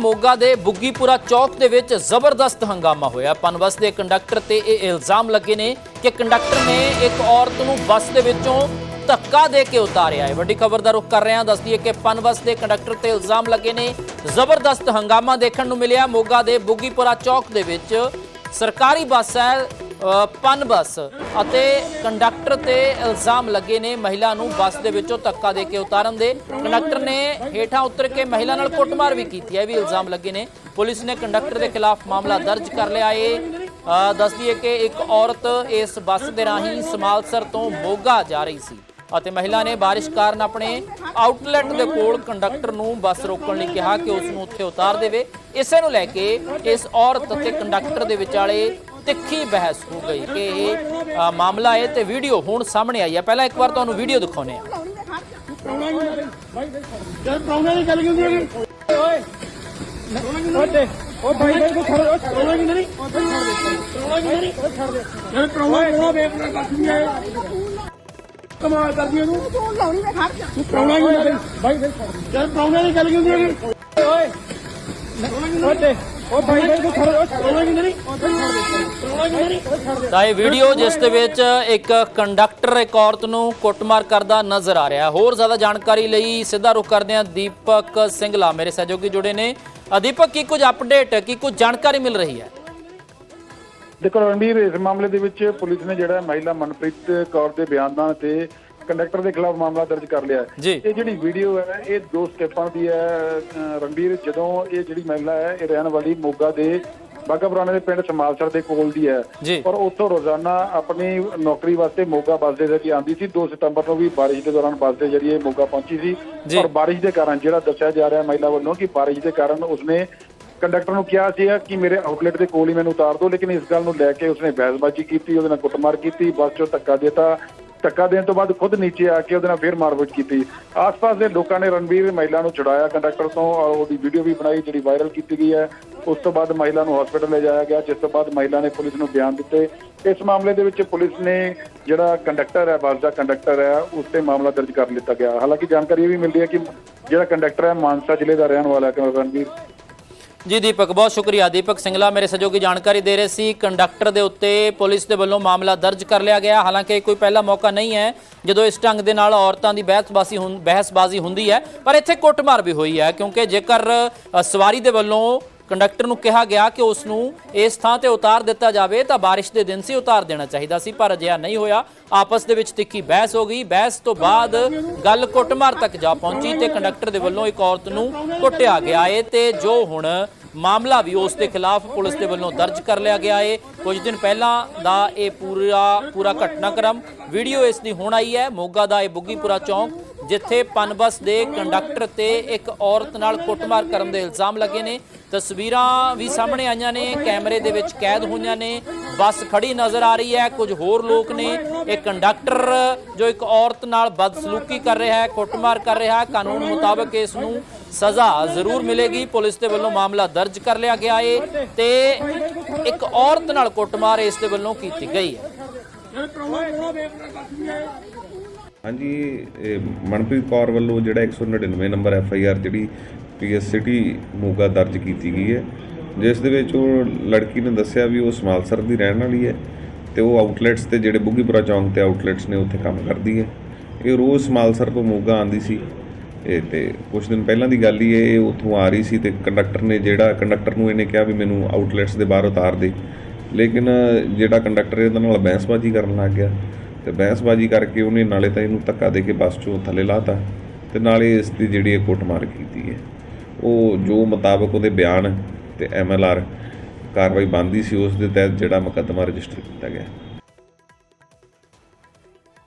ਮੋਗਾ ਦੇ ਬੁੱਗੀਪੁਰਾ ਚੌਕ ਦੇ ਵਿੱਚ ਜ਼ਬਰਦਸਤ ਹੰਗਾਮਾ ਹੋਇਆ। ਪਨਬਸ ਦੇ ਕੰਡਕਟਰ ਤੇ ਇਹ ਇਲਜ਼ਾਮ ਲੱਗੇ ਨੇ ਕਿ ਕੰਡਕਟਰ ਨੇ ਇੱਕ ਔਰਤ ਨੂੰ ਬੱਸ ਦੇ ਵਿੱਚੋਂ ਧੱਕਾ ਦੇ ਕੇ ਉਤਾਰਿਆ ਹੈ। ਵੱਡੀ ਖਬਰ ਦਾ ਰੁਖ ਕਰ ਰਹੇ ਹਾਂ ਦੱਸਦੀ ਹੈ ਕਿ ਪਨਬਸ ਦੇ ਕੰਡਕਟਰ ਤੇ ਇਲਜ਼ਾਮ ਲੱਗੇ ਨੇ। ਜ਼ਬਰਦਸਤ ਹੰਗਾਮਾ ਦੇਖਣ ਨੂੰ ਮਿਲਿਆ ਮੋਗਾ ਦੇ ਬੁੱਗੀਪੁਰਾ ਚੌਕ ਦੇ ਵਿੱਚ। ਸਰਕਾਰੀ ਬੱਸ ਹੈ ਅ, ਪਨ ਬੱਸ ਅਤੇ ਕੰਡਕਟਰ ਤੇ ਇਲਜ਼ਾਮ ਲੱਗੇ ਨੇ ਮਹਿਲਾ ਨੂੰ ਬੱਸ ਦੇ ਵਿੱਚੋਂ ਧੱਕਾ ਦੇ ਕੇ ਉਤਾਰਨ ਦੇ। ਕੰਡਕਟਰ ਨੇ ਹੇਠਾਂ ਉਤਰ ਕੇ ਮਹਿਲਾ ਨਾਲ ਕੁੱਟਮਾਰ ਵੀ ਕੀਤੀ ਹੈ ਇਹ ਵੀ ਇਲਜ਼ਾਮ ਲੱਗੇ ਨੇ। ਪੁਲਿਸ ਨੇ ਕੰਡਕਟਰ ਦੇ ਖਿਲਾਫ ਮਾਮਲਾ ਦਰਜ ਕਰ ਲਿਆ ਏ। ਅ, ਦੱਸਦੀ ਹੈ ਕਿ ਇੱਕ ਔਰਤ ਇਸ ਬੱਸ ਦੇ ਰਾਹੀਂ ਸਮਾਲਸਰ ਤੋਂ ਮੋਗਾ ਜਾ ਰਹੀ ਸੀ ਅਤੇ ਮਹਿਲਾ ਨੇ ਬਾਰਿਸ਼ ਕਾਰਨ ਆਪਣੇ ਆਊਟਲੈਟ ਦੇ ਕੋਲ ਕੰਡਕਟਰ ਨੂੰ ਬੱਸ ਰੋਕਣ ਲਈ ਕਿਹਾ ਕਿ ਉਸ ਨੂੰ ਉੱਥੇ ਉਤਾਰ ਦੇਵੇ। ਇਸੇ ਨੂੰ ਲੈ ਕੇ ਇਸ ਔਰਤ ਅਤੇ ਕੰਡਕਟਰ ਦੇ ਵਿਚਾਲੇ ਤਿੱਖੀ ਬਹਿਸ ਹੋ ਗਈ ਕਿ ਇਹ ਮਾਮਲਾ ਹੈ ਤੇ ਵੀਡੀਓ ਹੁਣ ਸਾਹਮਣੇ ਆਈ ਹੈ। ਪਹਿਲਾਂ ਇੱਕ ਵਾਰ ਤੁਹਾਨੂੰ ਵੀਡੀਓ ਦਿਖਾਉਂਦੇ ਹਾਂ। ਉਹ ਭਾਈ ਭਾਈ ਕੋ ਖੜ ਓਏ ਪ੍ਰਾਹੁਣਾ ਕੀ ਨਹੀਂ ਪ੍ਰਾਹੁਣਾ ਕੀ ਨਹੀਂ ਛੱਡ ਦੇ ਜਦ ਪ੍ਰਾਹੁਣਾ ਬੜਾ ਬੇਪਨਾ ਕਰਦੀ ਹੈ ਕਮਾਲ ਕਰਦੀ ਹੈ ਤੂੰ ਲਾਉਣੀ ਤੇ ਖੜ ਜਾ ਤੂੰ ਪ੍ਰਾਹੁਣਾ ਕੀ ਨਹੀਂ ਭਾਈ ਭਾਈ ਜਦ ਪ੍ਰਾਹੁਣੇ ਦੀ ਗੱਲ ਕਿਉਂ ਨਹੀਂ ਓਏ ਓਏ ਉਹ ਖੜ ਕੀ ਨਹੀਂ। ਕੀ ਨਹੀਂ। ਤਾਂ ਇਹ ਵੀਡੀਓ ਜਿਸ ਦੇ ਵਿੱਚ ਇੱਕ ਕੰਡਕਟਰ ਇੱਕ ਔਰਤ ਨੂੰ ਕੁੱਟਮਾਰ ਕਰਦਾ ਨਜ਼ਰ ਆ ਰਿਹਾ। ਹੈ। ਹੋਰ ਜ਼ਿਆਦਾ ਜਾਣਕਾਰੀ ਲਈ ਸਿੱਧਾ ਰੁਖ ਕਰਦੇ ਹਾਂ ਦੀਪਕ ਸਿੰਘਲਾ ਮੇਰੇ ਸਹਿਯੋਗੀ ਜੁੜੇ ਨੇ। ਦੀਪਕ ਕੀ ਕੁਝ ਅਪਡੇਟ ਕੀ ਕੁਝ ਜਾਣਕਾਰੀ ਮਿਲ ਰਹੀ ਹੈ? ਦੇਖੋ ਰਣਬੀਰ ਇਸ ਮਾਮਲੇ ਦੇ ਵਿੱਚ ਪੁਲਿਸ ਨੇ ਜਿਹੜਾ ਮਹਿਲਾ ਮਨਪ੍ਰੀਤ ਕੌਰ ਦੇ ਬਿਆਨਾਂ ਤੇ ਕੰਡਕਟਰ ਦੇ ਖਿਲਾਫ ਮਾਮਲਾ ਦਰਜ ਕਰ ਲਿਆ ਹੈ। ਇਹ ਜਿਹੜੀ ਵੀਡੀਓ ਹੈ ਇਹ ਦੋ ਸਟੈਪਾਂ ਦੀ ਹੈ ਰਣਬੀਰ ਜਦੋਂ ਇਹ ਜਿਹੜੀ ਮਹਿਲਾ ਹੈ ਇਹ ਰਹਿਣ ਵਾਲੀ ਮੋਗਾ ਦੇ ਬਾਗਾ ਪੁਰਾਣੇ ਦੇ ਪਿੰਡ ਸਮਾਲਸਰ ਦੇ ਕੋਲ ਦੀ ਹੈ। ਔਰ ਉੱਥੋਂ ਰੋਜ਼ਾਨਾ ਆਪਣੀ ਨੌਕਰੀ ਵਾਸਤੇ ਮੋਗਾ ਬੱਸ ਦੇ ਜ਼ਰੀਏ ਆਉਂਦੀ ਸੀ 2 ਸਤੰਬਰ ਨੂੰ ਵੀ ਬਾਰਿਸ਼ ਦੇ ਦੌਰਾਨ ਬੱਸ ਦੇ ਜ਼ਰੀਏ ਮੋਗਾ ਪਹੁੰਚੀ ਸੀ। ਔਰ ਬਾਰਿਸ਼ ਦੇ ਕਾਰਨ ਜਿਹੜਾ ਦੱਸਿਆ ਜਾ ਰਿਹਾ ਮਹਿਲਾ ਵੱਲੋਂ ਕਿ ਬਾਰਿਸ਼ ਦੇ ਕਾਰਨ ਉਸਨੇ ਕੰਡਕਟਰ ਨੂੰ ਕਿਹਾ ਸੀ ਕਿ ਮੇਰੇ ਆਊਟਲੈਟ ਦੇ ਕੋਲ ਹੀ ਮੈਨੂੰ ਉਤਾਰ ਦਿਓ ਲੇਕਿਨ ਇਸ ਗੱਲ ਨੂੰ ਲੈ ਕੇ ਉਸਨੇ ਬਹਿਸਬਾਜ਼ੀ ਕੀਤੀ ਉਹਦੇ ਨਾਲ ਕੁੱਟਮਾਰ ਕੀਤੀ ਬੱਸ 'ਚੋਂ ਧੱਕਾ ਦਿੱਤਾ ਧੱਕਾ ਦੇਣ ਤੋਂ ਬਾਅਦ ਖੁਦ ਨੀਚੇ ਆ ਕੇ ਉਹਦੇ ਨਾਲ ਫੇਰ ਮਾਰਪੀਟ ਕੀਤੀ। ਆਸ-ਪਾਸ ਦੇ ਲੋਕਾਂ ਨੇ ਰਣਵੀਰ ਮਹਿਲਾ ਨੂੰ ਛੁਡਾਇਆ ਕੰਡਕਟਰ ਤੋਂ ਔਰ ਉਹਦੀ ਵੀਡੀਓ ਵੀ ਬਣਾਈ, ਜਿਹੜੀ ਵਾਇਰਲ ਕੀਤੀ ਗਈ ਹੈ। ਉਸ ਤੋਂ ਬਾਅਦ ਮਹਿਲਾ ਨੂੰ ਹਸਪੀਟਲ ਲੈ ਜਾਇਆ ਗਿਆ, ਜਿਸ ਤੋਂ ਬਾਅਦ ਮਹਿਲਾ ਨੇ ਪੁਲਿਸ ਨੂੰ ਬਿਆਨ ਦਿੱਤੇ। ਇਸ ਮਾਮਲੇ ਦੇ ਵਿੱਚ ਪੁਲਿਸ ਨੇ ਜਿਹੜਾ ਕੰਡਕਟਰ ਹੈ, ਬੱਸ ਦਾ ਕੰਡਕਟਰ ਹੈ, ਉਸ ਤੇ ਮਾਮਲਾ ਦਰਜ ਕਰ ਲਿੱਤਾ ਗਿਆ। ਹਾਲਾਂਕਿ ਜਾਣਕਾਰੀ ਇਹ ਵੀ ਮਿਲਦੀ ਹੈ ਕਿ ਜਿਹੜਾ ਕੰਡਕਟਰ ਹੈ, ਮਾਨਸਾ ਜ਼ਿਲ੍ਹੇ ਦਾ ਰਹਿਣ ਵਾਲਾ ਹੈ ਰਣਵੀਰ ਜੀ ਦੀਪਕ, ਬਹੁਤ ਸ਼ੁਕਰੀਆ। ਦੀਪਕ ਸਿੰਘਲਾ ਮੇਰੇ ਸਹਿਯੋਗੀ ਜਾਣਕਾਰੀ ਦੇ ਰਹੇ ਸੀ, ਕੰਡਕਟਰ ਦੇ ਉੱਤੇ ਪੁਲਿਸ ਦੇ ਵੱਲੋਂ ਮਾਮਲਾ ਦਰਜ ਕਰ ਲਿਆ ਗਿਆ। ਹਾਲਾਂਕਿ ਇਹ ਕੋਈ ਪਹਿਲਾ ਮੌਕਾ ਨਹੀਂ ਹੈ, ਜਦੋਂ ਇਸ ਢੰਗ ਦੇ ਨਾਲ ਔਰਤਾਂ ਦੀ ਬਹਿਸਬਾਜ਼ੀ ਹੁੰ, ਬਹਿਸਬਾਜ਼ੀ ਹੁੰਦੀ ਹੈ, ਪਰ ਇੱਥੇ ਕੁੱਟਮਾਰ ਵੀ ਹੋਈ ਹੈ, ਕਿਉਂਕਿ ਜੇਕਰ ਸਵਾਰੀ ਦੇ ਵੱਲੋਂ ਕੰਡਕਟਰ ਨੂੰ ਕਿਹਾ ਗਿਆ ਕਿ ਉਸ ਨੂੰ ਇਸ ਥਾਂ ਤੇ ਉਤਾਰ ਦਿੱਤਾ ਜਾਵੇ, ਤਾਂ ਬਾਰਿਸ਼ ਦੇ ਦਿਨ ਸੀ, ਉਤਾਰ ਦੇਣਾ ਚਾਹੀਦਾ ਸੀ, ਪਰ ਅਜਿਹਾ ਨਹੀਂ ਹੋਇਆ। ਆਪਸ ਦੇ ਵਿੱਚ ਤਿੱਖੀ ਬਹਿਸ ਹੋ ਗਈ। ਬਹਿਸ ਤੋਂ ਬਾਅਦ ਗੱਲ ਕੁੱਟਮਾਰ ਤੱਕ ਜਾ ਪਹੁੰਚੀ ਤੇ ਕੰਡਕਟਰ ਦੇ ਵੱਲੋਂ ਇੱਕ ਔਰਤ ਨੂੰ ਕੁੱਟਿਆ ਗਿਆ। ਏ ਤੇ ਜੋ ਹੁਣ ਮਾਮਲਾ ਵੀ ਉਸ ਦੇ ਖਿਲਾਫ ਪੁਲਿਸ ਦੇ ਵੱਲੋਂ ਦਰਜ ਕਰ ਲਿਆ ਗਿਆ ਏ। ਕੁਝ ਦਿਨ ਪਹਿਲਾਂ ਦਾ ਇਹ ਪੂਰਾ ਪੂਰਾ ਘਟਨਾਕ੍ਰਮ ਵੀਡੀਓ ਇਸ ਦੀ ਹੁਣ ਆਈ ਹੈ। ਮੋਗਾ ਦਾ ਇਹ ਬੁੱਗੀਪੁਰਾ ਚੌਂਕ, ਜਿੱਥੇ ਪਨਬਸ ਦੇ ਕੰਡਕਟਰ ਤੇ ਇੱਕ ਔਰਤ ਨਾਲ ਕੁੱਟਮਾਰ ਕਰਨ ਦੇ ਇਲਜ਼ਾਮ ਲੱਗੇ ਨੇ। ਤਸਵੀਰਾਂ ਵੀ ਸਾਹਮਣੇ ਆਈਆਂ ਨੇ, ਕੈਮਰੇ ਦੇ ਵਿੱਚ ਕੈਦ ਹੋਈਆਂ ਨੇ। ਬੱਸ ਖੜੀ ਨਜ਼ਰ ਆ ਰਹੀ ਹੈ। ਕੁਝ ਹੋਰ ਲੋਕ ਨੇ। ਇਹ ਕੰਡਕਟਰ ਜੋ ਇੱਕ ਔਰਤ ਨਾਲ ਬਦਸਲੂਕੀ ਕਰ ਰਿਹਾ ਹੈ, ਕੁੱਟਮਾਰ ਕਰ ਰਿਹਾ ਹੈ। ਕਾਨੂੰਨ ਮੁਤਾਬਕ ਇਸ ਨੂੰ ਸਜ਼ਾ ਜ਼ਰੂਰ ਮਿਲੇਗੀ। ਪੁਲਿਸ ਦੇ ਵੱਲੋਂ ਮਾਮਲਾ ਦਰਜ ਕਰ ਲਿਆ ਗਿਆ ਏ ਤੇ ਇੱਕ ਔਰਤ ਨਾਲ ਕੁੱਟਮਾਰ ਇਸ ਦੇ ਵੱਲੋਂ ਕੀਤੀ ਗਈ ਹੈ। ਹਾਂਜੀ ਮਨਪ੍ਰੀਤ ਕੌਰ ਵੱਲੋਂ ਜਿਹੜਾ 199 ਨੰਬਰ ਐਫ ਆਈ ਆਰ ਜਿਹੜੀ ਪੀਐਸ ਸਿਟੀ ਮੋਗਾ ਦਰਜ ਕੀਤੀ ਗਈ ਹੈ, ਜਿਸ ਦੇ ਵਿੱਚ ਉਹ ਲੜਕੀ ਨੇ ਦੱਸਿਆ ਵੀ ਉਹ ਸਮਾਲਸਰ ਦੀ ਰਹਿਣ ਵਾਲੀ ਹੈ ਤੇ ਉਹ ਆਊਟਲੈਟਸ ਤੇ ਜਿਹੜੇ ਬੁੱਗੀਪੁਰਾ ਚੌਂਕ ਤੇ ਆਊਟਲੈਟਸ ਨੇ ਉੱਥੇ ਕੰਮ ਕਰਦੀ ਹੈ। ਇਹ ਰੋਜ਼ ਸਮਾਲਸਰ ਤੋਂ ਮੋਗਾ ਆਂਦੀ ਸੀ। ਇਹ ਤੇ ਕੁਝ ਦਿਨ ਪਹਿਲਾਂ ਦੀ ਗੱਲ ਹੀ ਹੈ ਇਹ ਉੱਥੋਂ ਆ ਰਹੀ ਸੀ ਤੇ ਕੰਡਕਟਰ ਨੇ ਜਿਹੜਾ, ਕੰਡਕਟਰ ਨੂੰ ਇਹਨੇ ਕਿਹਾ ਵੀ ਮੈਨੂੰ ਆਊਟਲੈਟਸ ਦੇ ਬਾਹਰ ਉਤਾਰ ਦੇ। ਲੇਕਿਨ ਜਿਹੜਾ ਕੰਡਕਟਰ ਇਹਦੇ ਨਾਲ ਬਹਿਸਬਾਜ਼ੀ ਕਰਨ ਲੱਗ ਗਿਆ। ਤੇ ਬਹਿਸਬਾਜ਼ੀ ਕਰਕੇ ਉਹਨੇ ਨਾਲੇ ਤਾਂ ਇਹਨੂੰ ਧੱਕਾ ਦੇ ਕੇ ਬੱਸ ਚੋਂ ਥੱਲੇ ਲਾਤਾ ਤੇ ਨਾਲੇ ਇਸ ਦੀ ਜਿਹੜੀ ਇਹ ਕੁੱਟਮਾਰ ਕੀਤੀ ਹੈ। ਉਹ ਜੋ ਮੁਤਾਬਕ ਉਹਦੇ ਬਿਆਨ ਤੇ ਐਮਐਲਆਰ ਕਾਰਵਾਈ ਬੰਦੀ ਸੀ, ਉਸ ਦੇ ਤਹਿਤ ਜਿਹੜਾ ਮੁਕੱਦਮਾ ਰਜਿਸਟਰ ਕੀਤਾ ਗਿਆ।